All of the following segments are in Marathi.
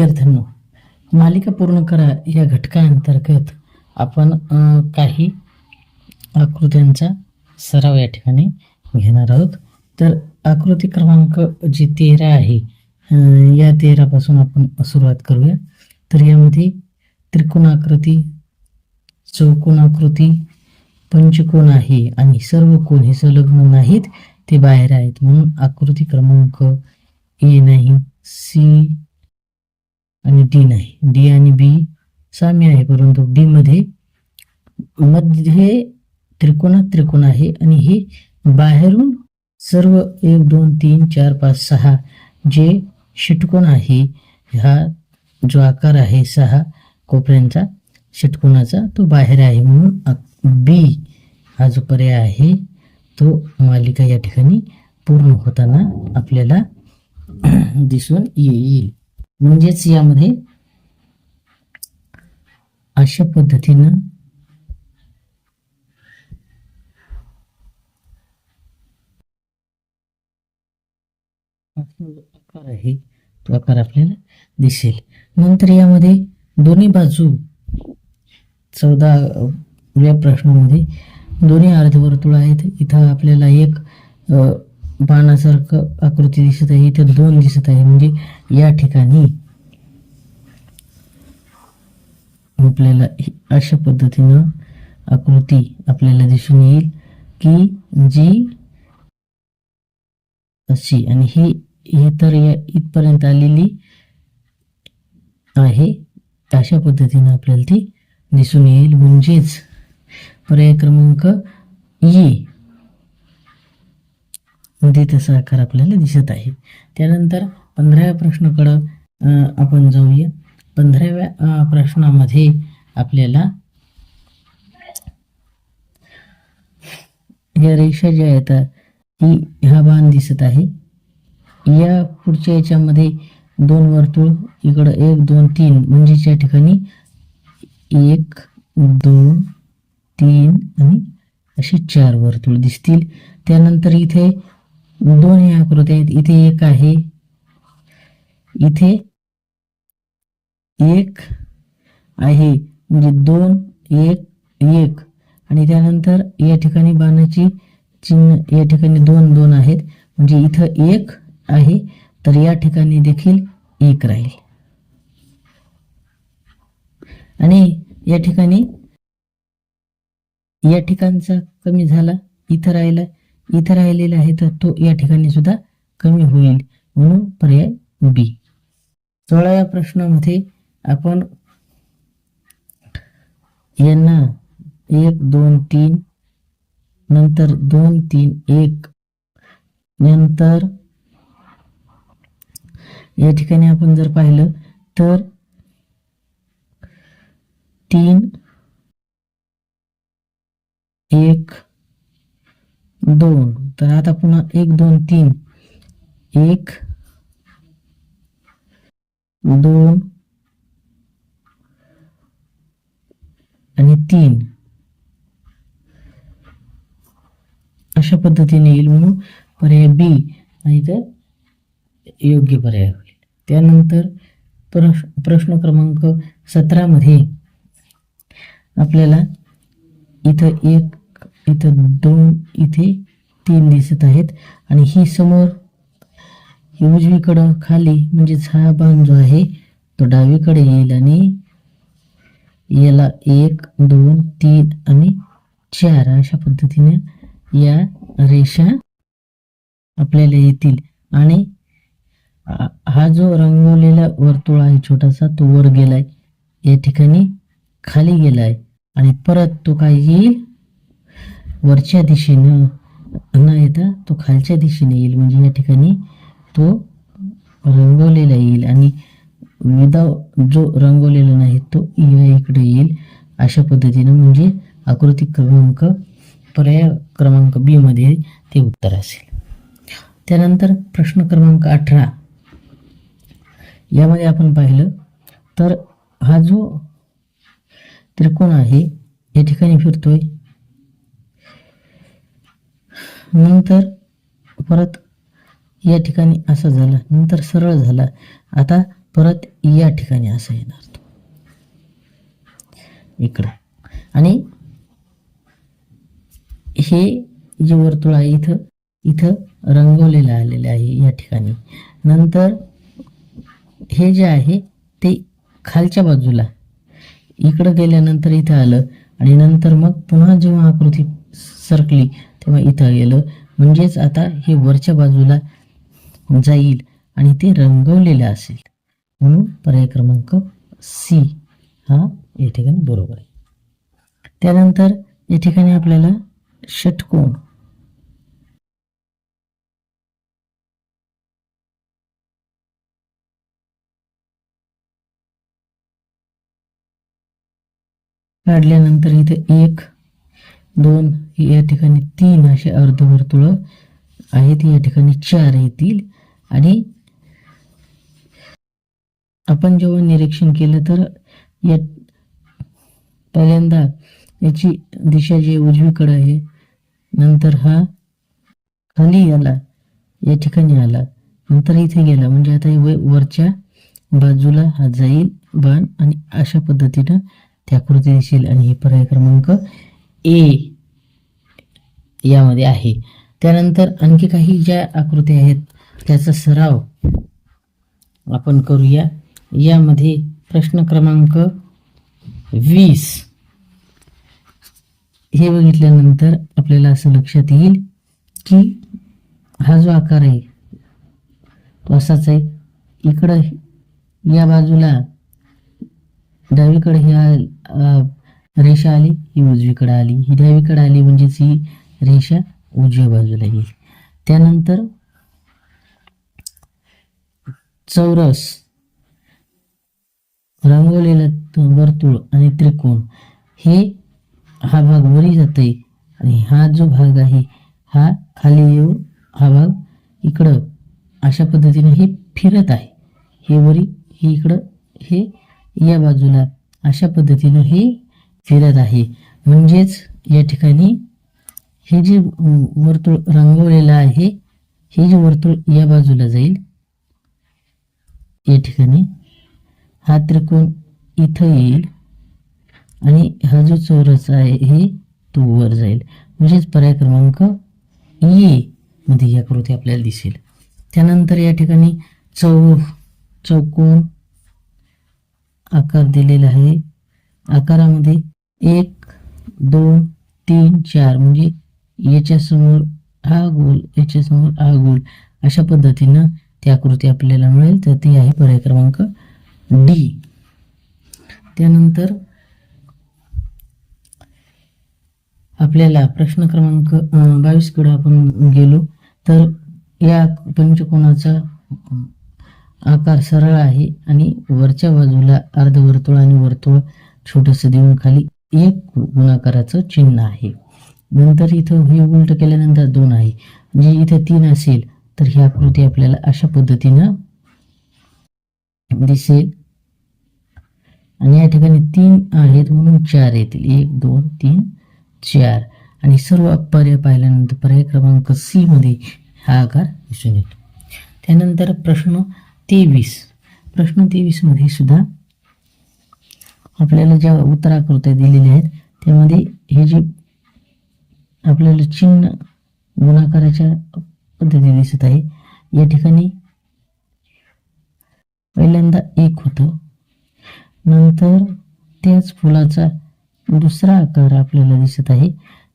विद्यार्थ्यांनो मालिका पूर्ण करा या घटकाअंतर्गत आपण काही आकृत्यांचा सराव या ठिकाणी घेणार आहोत. तर आकृती क्रमांक जी तेरा आहे या तेरापासून आपण सुरुवात करूया. तर यामध्ये त्रिकोणाकृती चौकोनाकृती पंचकोन आहे आणि सर्व कोण हे संलग्न नाहीत ते बाहेर आहेत. म्हणून आकृती क्रमांक ए नाही सी आणि डी नाही. डी आणि बी साम्य आहे परंतु डी मध्ये मध्ये त्रिकोणात त्रिकोण आहे आणि हे बाहेरून सर्व एक दोन तीन चार पाच सहा जे षटकोण आहे हा जो आकार आहे सहा कोपऱ्यांचा षटकोणाचा तो बाहेर आहे. म्हणून बी हा जो पर्याय आहे तो मालिका या ठिकाणी पूर्ण होताना आपल्याला दिसून येईल. म्हणजेच यामध्ये अशा पद्धतीनं आकार आहे तो आकार आपल्याला दिसेल. नंतर यामध्ये दोन्ही बाजू चौदा या प्रश्नामध्ये दोन्ही अर्धवर्तुळ आहेत. इथं आपल्याला एक अ, बाणासारखं आकृती दिसत आहे इथे दोन दिसत आहे. म्हणजे या ठिकाणी आपल्याला अशा पद्धतीनं आकृती आपल्याला दिसून येईल की जी अशी आणि ही ही तर या इथपर्यंत आलेली आहे. अशा पद्धतीनं आपल्याला ती दिसून येईल. म्हणजेच पर्याय क्रमांक ये मध्ये तसा आकार आपल्याला दिसत आहे. त्यानंतर पंधराव्या प्रश्नाकडं आपण जाऊया. पंधराव्या प्रश्नामध्ये आपल्याला या रेषा ज्या आहेत ती हा बाण दिसत आहे. या पुढच्या याच्यामध्ये दोन वर्तुळ इकडं एक दोन तीन. म्हणजेच या ठिकाणी एक दोन तीन आणि असे चार वर्तुळ दिसतील. त्यानंतर इथे दोन हे आकृती आहेत. इथे एक आहे. इथे एक आहे. म्हणजे दोन एक एक. आणि त्यानंतर या ठिकाणी बाणाची चिन्ह या ठिकाणी दोन दोन आहेत. म्हणजे इथं एक आहे तर या ठिकाणी देखील एक राहील. आणि या ठिकाणी या ठिकाणचा कमी झाला इथं राहिला. इथं राहिलेला आहे तर तो या ठिकाणी सुद्धा कमी होईल. म्हणून पर्याय बी सोळाव्या प्रश्नामध्ये आपण यांना एक दोन तीन नंतर दोन तीन एक नंतर या ठिकाणी आपण जर पाहिलं तर तीन एक दोन. तर आता पुन्हा एक दोन तीन. एक दोन आणि तीन. अशा पद्धतीने येईल म्हणून पर्याय बी नाही तर योग्य पर्याय होईल. त्यानंतर प्रश प्रश्न क्रमांक सतरामध्ये आपल्याला इथं एक इथं दोन इथे तीन दिसत आहेत. आणि ही समोर ही उजवीकडं खाली म्हणजेच हा बाण जो आहे तो डावीकडे येईल आणि याला एक दोन तीन आणि चार अशा पद्धतीने या रेषा आपल्याला येतील. आणि हा हा जो रंगवलेला वर्तुळ आहे छोटासा तो वर गेलाय. या ठिकाणी खाली गेलाय. आणि परत तो काय येईल? वरच्या दिशेनं न येता तो खालच्या दिशेने येईल. म्हणजे या ठिकाणी तो रंगवलेला येईल आणि विदाव जो रंगवलेला नाही तो या इकडे येईल अशा पद्धतीनं. म्हणजे आकृती क्रमांक पर्याय क्रमांक बीमध्ये ते उत्तर असेल. त्यानंतर प्रश्न क्रमांक अठरा. यामध्ये आपण पाहिलं तर हा जो त्रिकोण आहे या ठिकाणी फिरतोय. नंतर परत या ठिकाणी असं झालं नंतर सरळ झाला. आता परत या ठिकाणी असं येणार. तो इकडं. आणि हे जे वर्तुळ आहे इथं इथं रंगवलेलं आलेलं आहे या ठिकाणी. नंतर हे जे आहे ते खालच्या बाजूला. इकडं गेल्यानंतर इथं आलं आणि नंतर मग पुन्हा जेव्हा आकृती सरकली तेव्हा इथं गेलं म्हणजेच आता हे वरच्या बाजूला जाईल आणि ते रंगवलेलं असेल. म्हणून पर्याय क्रमांक सी हा या ठिकाणी बरोबर आहे. त्यानंतर या ठिकाणी आपल्याला षटकोन. काढल्यानंतर इथे एक दोन या ठिकाणी तीन असे अर्धवर्तुळ आहेत. या ठिकाणी चार येतील. आणि आपण जेव्हा निरीक्षण केलं तर या पहिल्यांदा याची दिशा जी उजवीकडे आहे. नंतर हा खाली आला या ठिकाणी आला. नंतर इथे गेला. म्हणजे आता हे व- वरच्या बाजूला हा जाईल बाण आणि अशा पद्धतीनं त्या कृती दिसेल आणि हे पर्याय क्रमांक ए यामध्ये आहे. त्यानंतर आणखी काही ज्या आकृती आहेत त्याचा सराव आपण करूया. यामध्ये प्रश्न क्रमांक वीस. हे बघितल्यानंतर आपल्याला असं लक्षात येईल की हा जो आकार आहे तो असाच आहे. इकडं या बाजूला डावीकडे ह्या रेषा आली ही उजवीकडे आली ही डावीकडे आली म्हणजेच ही रेषा उजव्या बाजूला येईल. त्यानंतर चौरस रंगवलेलं वर्तुळ आणि त्रिकोण हे हा भाग वरी जाते आणि हा जो भाग आहे हा खाली येऊन हा भाग इकडं अशा पद्धतीने हे फिरत आहे. हे वरी हे इकडं हे या बाजूला अशा पद्धतीनं हे फिरत आहे. म्हणजेच या ठिकाणी हे जे वर्तुळ रंगवलेलं आहे हे जे वर्तुळ या बाजूला जाईल. या ठिकाणी हा त्रिकोण इथं येईल आणि हा जो चौरस आहे हे तो वर जाईल. म्हणजेच पर्याय क्रमांक ए मध्ये ही आकृती आपल्याला दिसेल. त्यानंतर या ठिकाणी चौ चौकोन आकार दिलेला आहे. आकारामध्ये एक दोन तीन चार म्हणजे याच्यासमोर हा गोल याच्यासमोर हा गोल. अशा पद्धतीनं ती आकृती आपल्याला मिळेल. तर ती आहे पर्याय क्रमांक डी. त्यानंतर आपल्याला प्रश्न क्रमांक बावीसकडे आपण गेलो. तर या पंचकोनाचा आकार सरळ आहे आणि वरच्या बाजूला अर्धवर्तुळ आणि वर्तुळ छोटंसं देऊन खाली एक गुणाकाराचं चिन्ह आहे. नंतर इथं हे उलट केल्यानंतर दोन आहे. म्हणजे इथं तीन असेल तर ही आकृती आपल्याला अशा पद्धतीनं दिसेल. आणि या ठिकाणी तीन आहेत म्हणून चार येतील. एक दोन तीन चार. आणि सर्व पर्याय पाहिल्यानंतर पर्याय क्रमांक सी मध्ये हा आकार दिसून येतो. त्यानंतर प्रश्न तेवीस. प्रश्न तेवीसमध्ये सुद्धा आपल्याला ज्या उत्तराकृत्या दिलेल्या आहेत त्यामध्ये हे जे आपल्याला चिन्ह गुणाकाराच्या पद्धती दिसत आहे या ठिकाणी पहिल्यांदा एक होतं. नंतर त्याच फुलाचा दुसरा आकार आपल्याला दिसत आहे.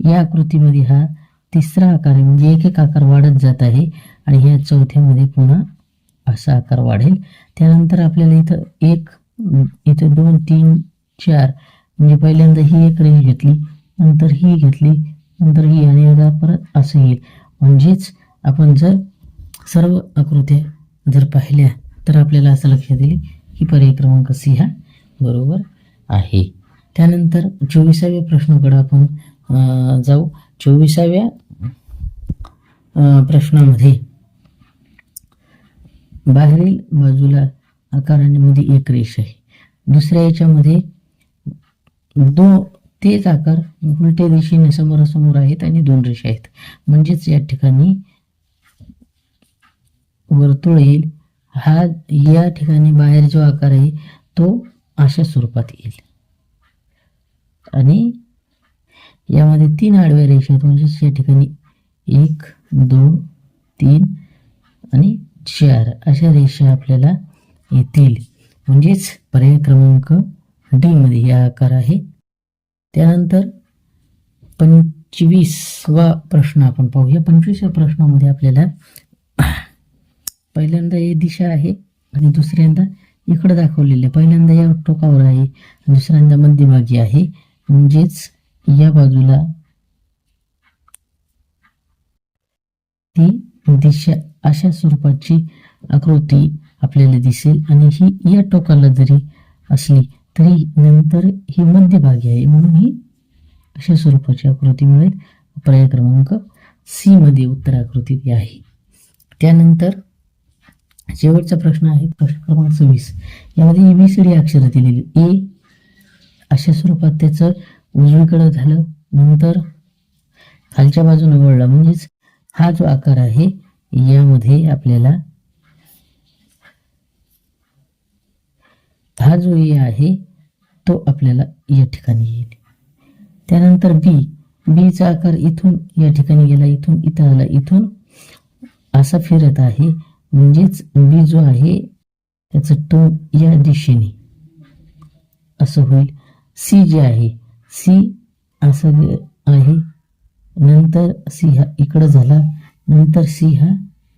या आकृतीमध्ये हा तिसरा आकार म्हणजे एक एक आकार वाढत जात आहे आणि ह्या चौथ्यामध्ये पुन्हा असा आकार वाढेल. त्यानंतर आपल्याला इथं एक इथे दोन तीन चार. म्हणजे पहिल्यांदा ही एक रेंज घेतली नंतर ही घेतली नंतर ही आणि आता परत असं येईल. म्हणजेच आपण जर सर्व आकृत्या जर पाहिल्या तर आपल्याला असं लक्षात येईल की पर्याय क्रमांक सी हा बरोबर आहे. त्यानंतर चोवीसाव्या प्रश्नाकडे आपण जाऊ. चोवीसाव्या प्रश्नामध्ये बाहेरील बाजूला आकारामध्ये एक रेष आहे. दुसऱ्या याच्यामध्ये दो तेच आकार उलट्या दिशेने समोरासमोर आहेत आणि दोन रेषा आहेत. म्हणजेच या ठिकाणी वर्तुळ येईल. हा या ठिकाणी बाहेर जो आकार आहे तो अशा स्वरूपात येईल. आणि यामध्ये तीन आडव्या रेषा आहेत. म्हणजेच या ठिकाणी एक दोन तीन आणि चार. अशा रेषा आपल्याला येतील म्हणजेच पर्याय क्रमांक डी मध्ये आकार आहे. त्यानंतर पंचवीसवा प्रश्न आपण पाहूया. पंचवीसव्या प्रश्नामध्ये आपल्याला पहिल्यांदा हे दिशा आहे आणि दुसऱ्यांदा इकडं दाखवलेले आहे. पहिल्यांदा या टोकावर आहे दुसऱ्यांदा मध्यभागी आहे. म्हणजेच या बाजूला ती दिशा अशा स्वरूपाची आकृती आपल्याला दिसेल. आणि ही या टोकाला जरी असली तरी नंतर ही मध्यभागी आहे. म्हणून ही अशा स्वरूपाची आकृती मिळेल. पर्याय क्रमांक सी मध्ये उत्तर आकृती आहे. त्यानंतर शेवटचा प्रश्न आहे. प्रश्न क्रमांक सव्वीस. यामध्ये ए वी सी डी अक्षरं दिलेली ए अशा स्वरूपात त्याचं उजवीकडं झालं. नंतर खालच्या बाजूने वळला. म्हणजेच हा जो आकार आहे यामध्ये आपल्याला हा जो ए आहे तो आपल्याला या ठिकाणी येईल. त्यानंतर बी बीचा आकार इथून या ठिकाणी गेला इथून इथं आला इथून असा फिरत आहे. म्हणजेच बी जो आहे त्याचं टोन या दिशेने असं होईल. सी जे आहे सी असं आहे. नंतर सी हा इकडं झाला नंतर सी हा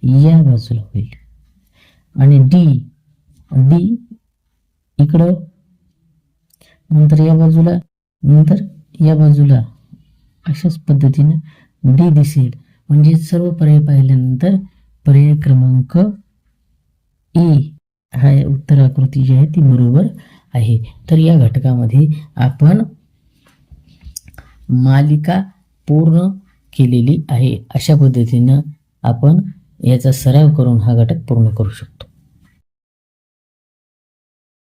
या बाजूला होईल. आणि डी डी इकडं. नंतर या बाजूला नंतर या बाजूला. अशाच पद्धतीनं डी दिसेल. म्हणजे सर्व पर्याय पाहिल्यानंतर पर्याय क्रमांक ए हा उत्तर आकृती जी आहे ती बरोबर आहे. तर या घटकामध्ये आपण मालिका पूर्ण केलेली आहे. अशा पद्धतीनं आपण याचा सराव करून हा घटक पूर्ण करू शकतो.